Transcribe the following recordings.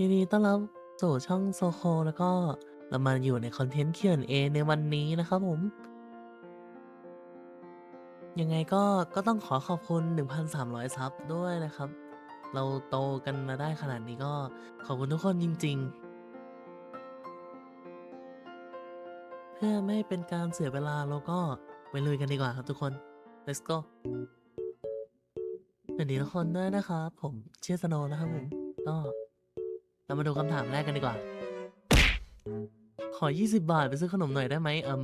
ยินดีต้อนรับสู่ช่องโซโคแล้วก็เรามาอยู่ในคอนเทนต์ Q&A ในวันนี้นะครับผม ยังไงก็ก็ต้องขอขอบคุณ 1,300 ซับด้วยนะครับ เราโตกันมาได้ขนาดนี้ก็ขอบคุณทุกคนจริง ๆ เพื่อไม่ให้เป็นการเสียเวลาเราก็ไปลุยกันดีกว่าครับทุกคน let's go สวัสดีทุกคนด้วยนะครับ ผมเชื่อสโนนะครับผมก็ เรามาดูคำถามแรกกันดีกว่า ขอ 20 บาทไปซื้อขนมหน่อยได้ไหมเอิม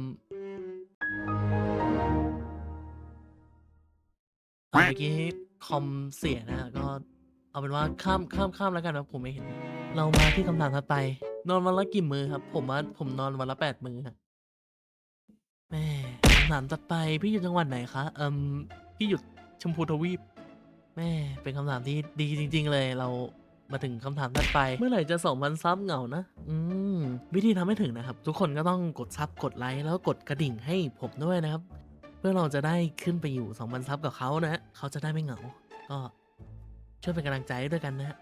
เอาเมื่อกี้คอมเสียนะฮะก็เอาเป็นว่าข้ามข้ามข้ามแล้วกันนะผมไม่เห็น เรามาที่คำถามถัดไป นอนวันละกี่มือครับ ผมว่าผมนอนวันละแปดมือฮะแม่คำถามถัดไปพี่อยู่จังหวัดไหนคะเอิมพี่อยู่ชมพูทวีปแม่เป็นคำถามที่ดีจริง ๆ เลยเรา มาถึงคำถามถัดไป เมื่อไหร่จะสองพันซับเหงานะ อืม วิธีทำให้ถึงนะครับ ทุกคนก็ต้องกดซับกดไลค์แล้วก็กดกระดิ่งให้ผมด้วยนะครับ เพื่อเราจะได้ขึ้นไปอยู่สองพันซับกับเขานะฮะเขาจะได้ไม่เหงา ก็ช่วยเป็นกำลังใจให้ด้วยกันนะฮะ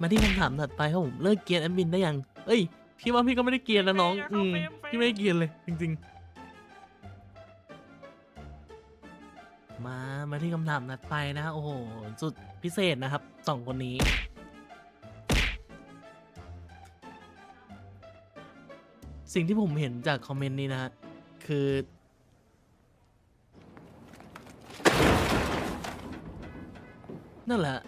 มาที่คำถามถัดไปครับผมเลิกเกรียนแอดมินได้ยัง เอ้ยพี่ว่าพี่ก็ไม่ได้เกรียนนะน้อง อืมพี่ไม่ได้เกรียนเลย จริงๆ มามาที่คำถามถัดไปนะโอ้โหสุดพิเศษนะครับสองคนนี้ สิ่งที่ผมเห็นจากคอมเมนต์นี้นะฮะคือ นั่นแหละ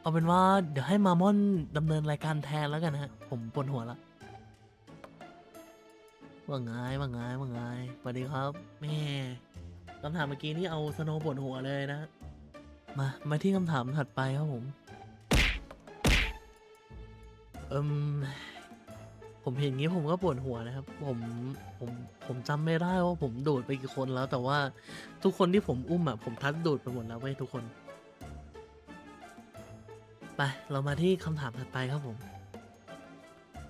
เอาเป็นว่าเดี๋ยวให้มามอนดำเนินรายการแทนแล้วกันนะฮะ ผมปวดหัวละว่าไงว่าไงว่าไงสวัสดีครับแม่ คำถามเมื่อกี้นี่เอาสโนว์ปวดหัวเลยนะ มา มาที่คำถามถัดไปครับผม เอิมผมเห็นงี้ผมก็ปวดหัวนะครับ ผมผมผมจำไม่ได้ว่าผมดูดไปกี่คนแล้ว แต่ว่าทุกคนที่ผมอุ้มอะผมทัดดูดไปหมดแล้วเว้ยทุกคน ไปเรามาที่คำถามถัดไปครับผม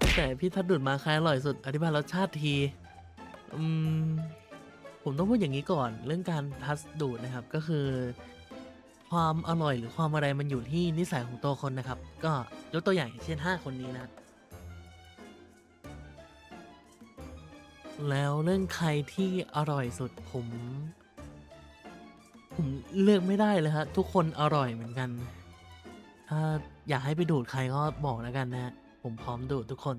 ตั้งแต่พี่ทัดดูดมาใครอร่อยสุด อธิบายรสชาติที อืม ผมต้องพูดอย่างนี้ก่อนเรื่องการทัสดูดนะครับก็คือ ความอร่อยหรือความอะไรมันอยู่ที่นิสัยของตัวคนนะครับ ก็ยกตัวอย่างเช่น 5 คนนี้นะ แล้วเรื่องใครที่อร่อยสุดผม ผมเลือกไม่ได้เลยฮะทุกคนอร่อยเหมือนกัน ถ้าอยากให้ไปดูดใครก็บอกแล้วกันนะ ผมพร้อมดูดทุกคน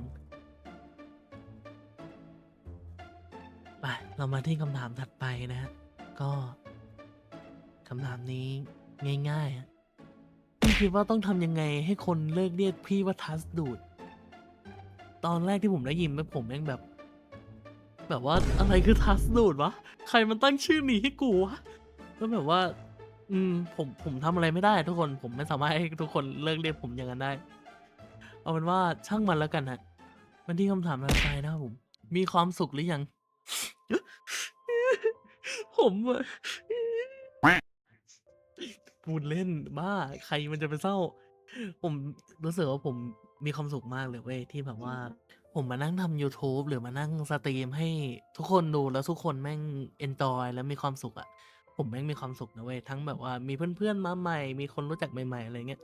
ไปเรามาที่คำถามถัดไปนะฮะก็คำถามนี้ง่ายๆพี่คิดว่าต้องทำยังไงให้คนเลิกเรียกพี่ว่าทัสดูด ตอนแรกที่ผมได้ยินผมแม่งแบบ แบบว่าอะไรคือทัสดูดวะ ใครมันตั้งชื่อนี้ให้กูวะก็แบบว่า อืม ผมผมทำอะไรไม่ได้ ทุกคนผมไม่สามารถให้ทุกคนเลิกเรียกผมอย่างนั้นได้ เอาเป็นว่าช่างมันแล้วกันฮะมาที่คำถามถัดไปนะครับผม มีความสุขหรือยัง ผมอะพูดเล่นบ้า ใครมันจะไปเศร้า ผมรู้สึกว่าผมมีความสุขมากเลยเว้ยที่แบบว่า ผมมานั่งทำ YouTube หรือมานั่งสตรีมให้ทุกคนดูแล้วทุกคนแม่งเอนจอยแล้วมีความสุขอะผมแม่งมีความสุขนะเว้ยทั้งแบบว่ามีเพื่อนๆมาใหม่ มีคนรู้จักใหม่ๆอะไรเงี้ย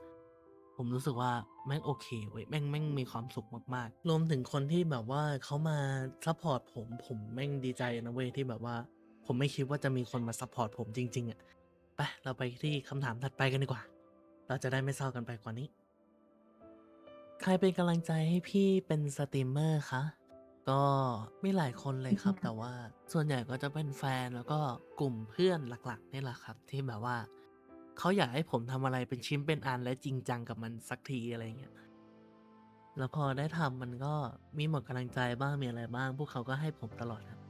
ผมรู้สึกว่าแม่งโอเคเว้ยแม่งแม่งมีความสุขมากๆ รวมถึงคนที่แบบว่าเขามาซัพพอร์ตผมผมแม่งดีใจนะเว้ยที่แบบว่า ผมไม่คิดว่าจะมีคนมาซัพพอร์ตผมจริง ๆอะไปเราไปที่คำถามถัดไปกันดีกว่า เราจะได้ไม่เศร้ากันไปกว่านี้ ใครเป็นกำลังใจให้พี่เป็นสตรีมเมอร์คะก็มีหลายคนเลยครับ แต่ว่าส่วนใหญ่ก็จะเป็นแฟนแล้วก็กลุ่มเพื่อนหลักๆนี่แหละครับ ที่แบบว่า เขาอยากให้ผมทำอะไรเป็นชิ้นเป็นอันและจริงจังกับมันสักทีอะไรเงี้ย แล้วพอได้ทำมันก็มีหมดกำลังใจบ้างมีอะไรบ้าง พวกเขาก็ให้ผมตลอดครับ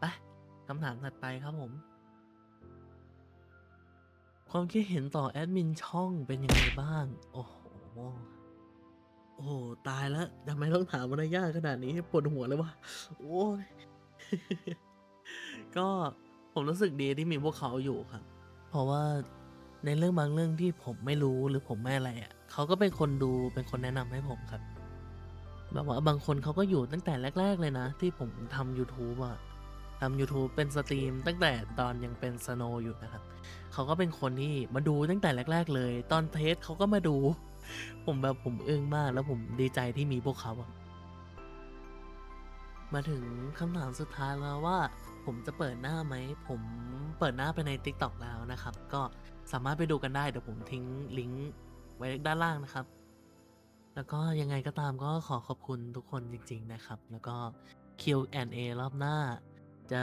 ไปคำถามถัดไปครับผม ความคิดเห็นต่อแอดมินช่องเป็นยังไงบ้าง โอ้โห โอ้โหตายแล้วทำไมต้องถามมันยากขนาดนี้ปวดหัวเลยวะโอ้ย ก็ผมรู้สึกดีที่มีพวกเขาอยู่ครับ เพราะว่า ในเรื่องบางเรื่องที่ผมไม่รู้หรือผมไม่อะไรอะเขาก็เป็นคนดูเป็นคนแนะนำให้ผมครับแบบว่าบางคนเขาก็อยู่ตั้งแต่แรก ๆ เลยนะ ที่ผมทำ YouTube อะทำ YouTube เป็นสตรีมตั้งแต่ตอนยังเป็นสโนอยู่นะครับ เขาก็เป็นคนที่มาดูตั้งแต่แรก ๆ เลย ตอนเทสเขาก็มาดู ผมแบบผมอึ้งมาก แล้วผมดีใจที่มีพวกเขาอะมาถึงคำถามสุดท้ายแล้วว่า ผมจะเปิดหน้าไหม ผมเปิดหน้าไปใน TikTok แล้วนะครับ ก็สามารถไปดูกันได้ เดี๋ยวผมทิ้งลิงก์ไว้ด้านล่างนะครับ แล้วก็ยังไงก็ตามก็ขอขอบคุณทุกคนจริง ๆ นะครับ แล้วก็ Q&A รอบหน้า จะ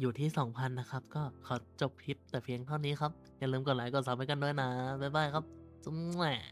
อยู่ที่ 2,000 นะครับ ก็ขอจบคลิปแต่เพียงเท่านี้ครับ อย่าลืมกดไลค์กดซับให้กันด้วยนะ บ๊ายบายครับจุ๊มแหวะ